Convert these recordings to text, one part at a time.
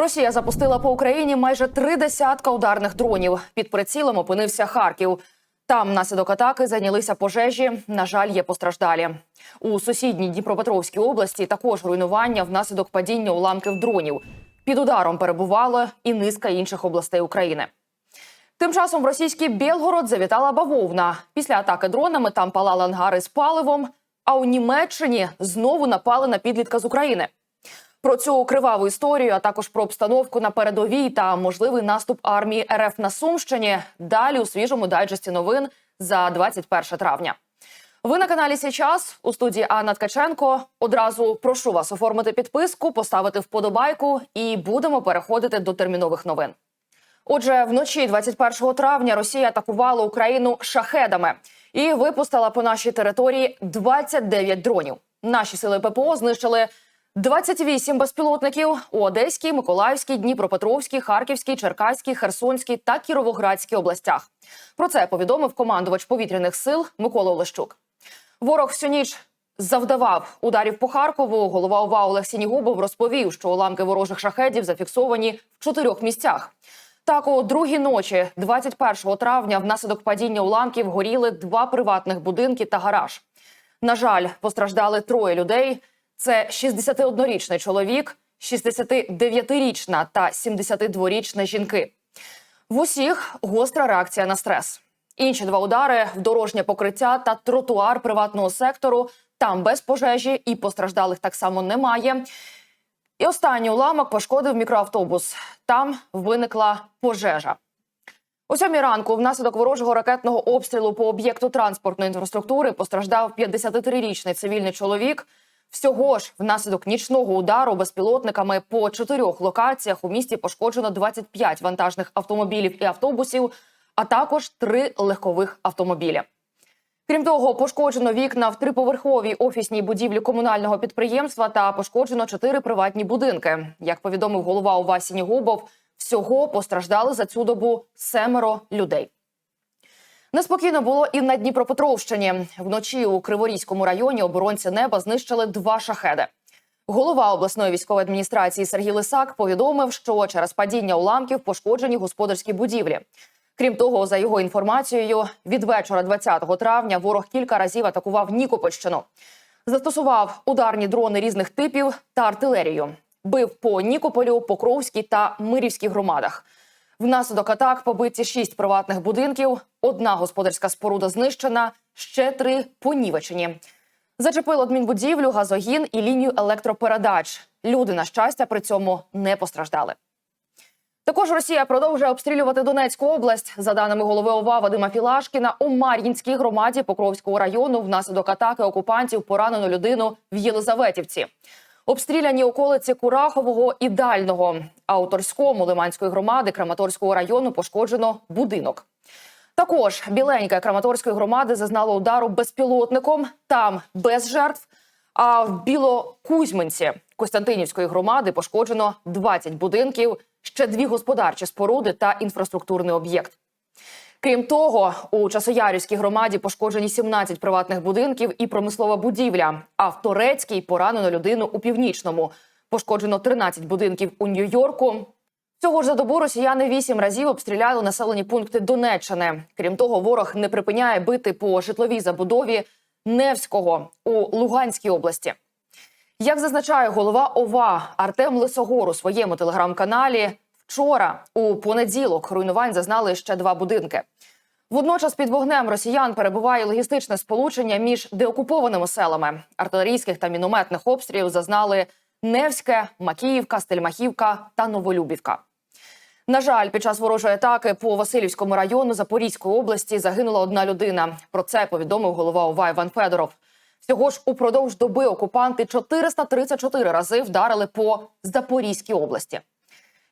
Росія запустила по Україні майже три десятка ударних дронів. Під прицілом опинився Харків. Там внаслідок атаки зайнялися пожежі. На жаль, є постраждалі. У сусідній Дніпропетровській області також руйнування внаслідок падіння уламків дронів. Під ударом перебувала і низка інших областей України. Тим часом в російський Білгород завітала бавовна. Після атаки дронами там палали ангари з паливом. А у Німеччині знову напали на підлітка з України. Про цю криваву історію, а також про обстановку на передовій та можливий наступ армії РФ на Сумщині. Далі у свіжому дайджесті новин за 21 травня. Ви на каналі Січас у студії Анна Ткаченко. Одразу прошу вас оформити підписку, поставити вподобайку, і будемо переходити до термінових новин. Отже, вночі 21 травня Росія атакувала Україну шахедами і випустила по нашій території 29 дронів. Наші сили ППО знищили 28 безпілотників у Одеській, Миколаївській, Дніпропетровській, Харківській, Черкаській, Херсонській та Кіровоградській областях. Про це повідомив командувач повітряних сил Микола Олещук. Ворог всю ніч завдавав ударів по Харкову. Голова ОВА Олег Сінігубов розповів, що уламки ворожих шахедів зафіксовані в чотирьох місцях. Так, у другій ночі, 21 травня, внаслідок падіння уламків горіли два приватних будинки та гараж. На жаль, постраждали троє людей. Це 61-річний чоловік, 69-річна та 72-річна жінки. В усіх гостра реакція на стрес. Інші два удари в дорожнє покриття та тротуар приватного сектору. Там без пожежі і постраждалих так само немає. І останній уламок пошкодив мікроавтобус. Там виникла пожежа. О сьомій ранку внаслідок ворожого ракетного обстрілу по об'єкту транспортної інфраструктури постраждав 53-річний цивільний чоловік. Всього ж внаслідок нічного удару безпілотниками по чотирьох локаціях у місті пошкоджено 25 вантажних автомобілів і автобусів, а також три легкових автомобілі. Крім того, пошкоджено вікна в триповерховій офісній будівлі комунального підприємства та пошкоджено чотири приватні будинки. Як повідомив голова ОВА Сінігубов, всього постраждали за цю добу семеро людей. Неспокійно було і на Дніпропетровщині. Вночі у Криворізькому районі оборонці неба знищили два шахеди. Голова обласної військової адміністрації Сергій Лисак повідомив, що через падіння уламків пошкоджені господарські будівлі. Крім того, за його інформацією, від вечора 20 травня ворог кілька разів атакував Нікопольщину. Застосував ударні дрони різних типів та артилерію. Бив по Нікополю, Покровській та Мирівській громадах. Внаслідок атак побиті шість приватних будинків, одна господарська споруда знищена, ще три понівечені. Зачепило адмінбудівлю, газогін і лінію електропередач. Люди, на щастя, при цьому не постраждали. Також Росія продовжує обстрілювати Донецьку область. За даними голови ОВА Вадима Філашкіна, у Мар'їнській громаді Покровського району внаслідок атаки окупантів поранено людину в Єлизаветівці. Обстріляні околиці Курахового і Дального. А у Торському Лиманської громади Краматорського району пошкоджено будинок. Також біленька Краматорської громади зазнала удару безпілотником. Там без жертв. А в Білокузьминці Костянтинівської громади пошкоджено 20 будинків, ще дві господарчі споруди та інфраструктурний об'єкт. Крім того, у Часоярівській громаді пошкоджені 17 приватних будинків і промислова будівля. А в Торецькій поранено людину у північному. Пошкоджено 13 будинків у Нью-Йорку. Цього ж за добу росіяни вісім разів обстріляли населені пункти Донеччини. Крім того, ворог не припиняє бити по житловій забудові Невського у Луганській області. Як зазначає голова ОВА Артем Лисогор у своєму телеграм-каналі, вчора у понеділок руйнувань зазнали ще два будинки. Водночас під вогнем росіян перебуває логістичне сполучення між деокупованими селами. Артилерійських та мінометних обстрілів зазнали Невське, Макіївка, Стельмахівка та Новолюбівка. На жаль, під час ворожої атаки по Васильівському району Запорізької області загинула одна людина. Про це повідомив голова ОВА Іван Федоров. Всього ж упродовж доби окупанти 434 рази вдарили по Запорізькій області.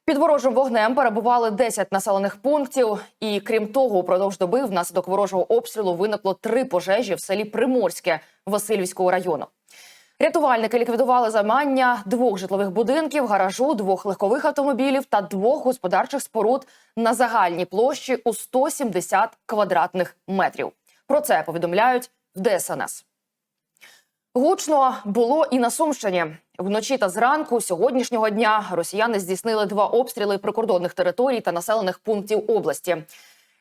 Під ворожим вогнем перебували 10 населених пунктів. І крім того, упродовж доби внаслідок ворожого обстрілу виникло три пожежі в селі Приморське Васильівського району. Рятувальники ліквідували займання двох житлових будинків, гаражу, двох легкових автомобілів та двох господарчих споруд на загальній площі у 170 квадратних метрів. Про це повідомляють в ДСНС. Гучно було і на Сумщині. Вночі та зранку сьогоднішнього дня росіяни здійснили два обстріли прикордонних територій та населених пунктів області.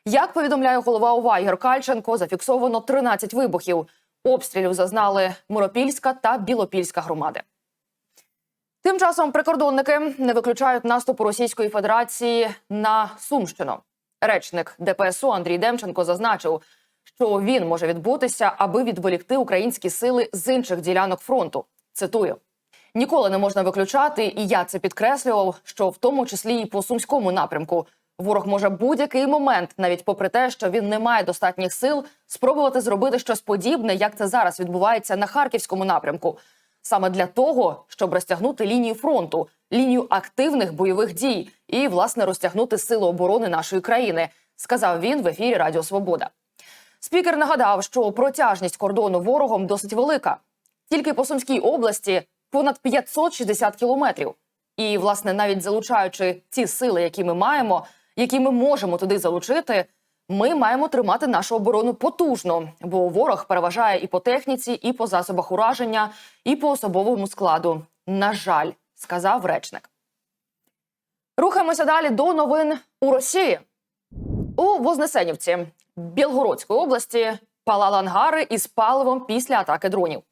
Як повідомляє голова ОВА Ігор Кальченко, зафіксовано 13 вибухів. Обстрілів зазнали Миропільська та Білопільська громади. Тим часом прикордонники не виключають наступу Російської Федерації на Сумщину. Речник ДПСУ Андрій Демченко зазначив, що він може відбутися, аби відволікти українські сили з інших ділянок фронту. Цитую. Ніколи не можна виключати, і я це підкреслював, що в тому числі і по сумському напрямку ворог може будь-який момент, навіть попри те, що він не має достатніх сил, спробувати зробити щось подібне, як це зараз відбувається на харківському напрямку, саме для того, щоб розтягнути лінію фронту, лінію активних бойових дій і власне розтягнути сили оборони нашої країни, сказав він в ефірі Радіо Свобода. Спікер нагадав, що протяжність кордону ворогом досить велика. Тільки по Сумській області понад 560 кілометрів. І, власне, навіть залучаючи ті сили, які ми маємо, які ми можемо туди залучити, ми маємо тримати нашу оборону потужно, бо ворог переважає і по техніці, і по засобах ураження, і по особовому складу. На жаль, сказав речник. Рухаємося далі до новин у Росії. У Вознесенівці Білгородської області палали ангари із паливом після атаки дронів.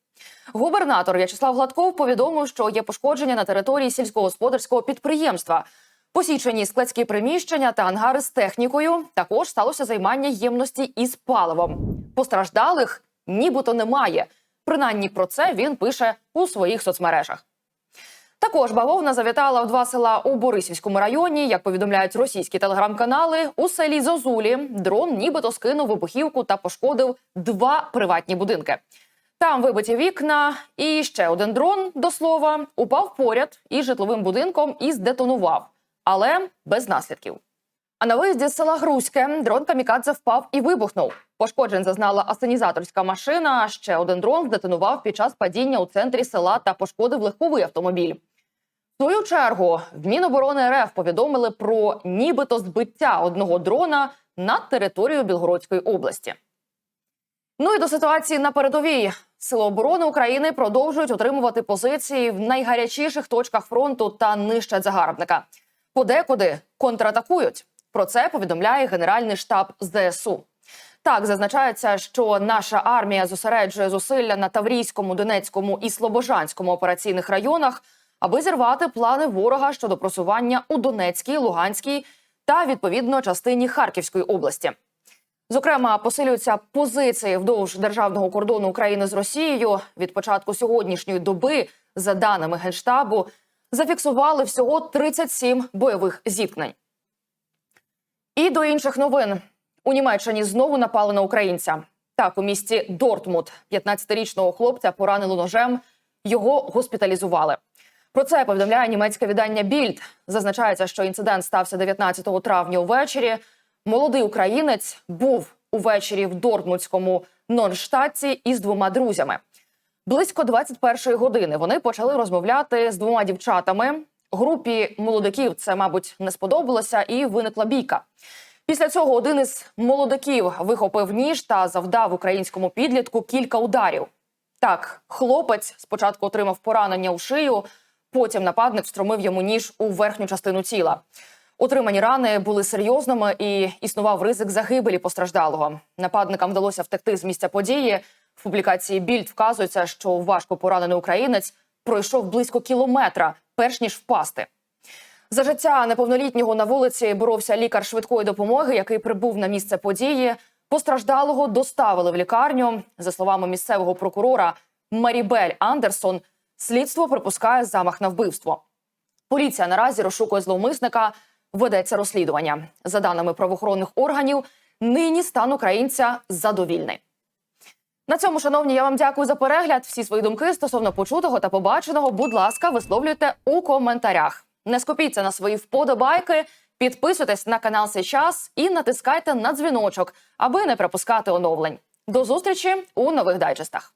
Губернатор В'ячеслав Гладков повідомив, що є пошкодження на території сільськогосподарського підприємства. Посічені складські приміщення та ангари з технікою. Також сталося займання ємності із паливом. Постраждалих нібито немає. Принаймні про це він пише у своїх соцмережах. Також бавовна завітала в два села у Борисівському районі. Як повідомляють російські телеграм-канали, у селі Зозулі дрон нібито скинув вибухівку та пошкодив два приватні будинки. Там вибиті вікна, і ще один дрон, до слова, упав поряд із житловим будинком і здетонував, але без наслідків. А на виїзді з села Грузьке дрон камікадзе впав і вибухнув. Пошкоджень зазнала асенізаторська машина. Ще один дрон здетонував під час падіння у центрі села та пошкодив легковий автомобіль. В свою чергу в Міноборони РФ повідомили про нібито збиття одного дрона над територією Білгородської області. Ну і до ситуації на передовій. Сили оборони України продовжують отримувати позиції в найгарячіших точках фронту та нищать загарбника. Подекуди контратакують. Про це повідомляє Генеральний штаб ЗСУ. Так зазначається, що наша армія зосереджує зусилля на Таврійському, Донецькому і Слобожанському операційних районах, аби зірвати плани ворога щодо просування у Донецькій, Луганській та відповідно частині Харківської області. Зокрема, посилюються позиції вдовж державного кордону України з Росією. Від початку сьогоднішньої доби, за даними генштабу, зафіксували всього 37 бойових зіткнень. І до інших новин у Німеччині знову напали на українця. Так, у місті Дортмут 15-річного хлопця поранили ножем. Його госпіталізували. Про це повідомляє німецьке видання Більд. Зазначається, що інцидент стався 19 травня увечері. Молодий українець був увечері в Дортмутському Нонштадті із двома друзями. Близько 21-ї години вони почали розмовляти з двома дівчатами. Групі молодиків це, мабуть, не сподобалося, і виникла бійка. Після цього один із молодиків вихопив ніж та завдав українському підлітку кілька ударів. Так, хлопець спочатку отримав поранення у шию, потім нападник встромив йому ніж у верхню частину тіла. Отримані рани були серйозними і існував ризик загибелі постраждалого. Нападникам вдалося втекти з місця події. В публікації Більд вказується, що важко поранений українець пройшов близько кілометра, перш ніж впасти. За життя неповнолітнього на вулиці боровся лікар швидкої допомоги, який прибув на місце події. Постраждалого доставили в лікарню. За словами місцевого прокурора Марібель Андерсон, слідство припускає замах на вбивство. Поліція наразі розшукує зловмисника. Ведеться розслідування. За даними правоохоронних органів, нині стан українця задовільний. На цьому, шановні, я вам дякую за перегляд. Всі свої думки стосовно почутого та побаченого, будь ласка, висловлюйте у коментарях. Не скупіться на свої вподобайки, підписуйтесь на канал Сейчас і натискайте на дзвіночок, аби не пропускати оновлень. До зустрічі у нових дайджестах.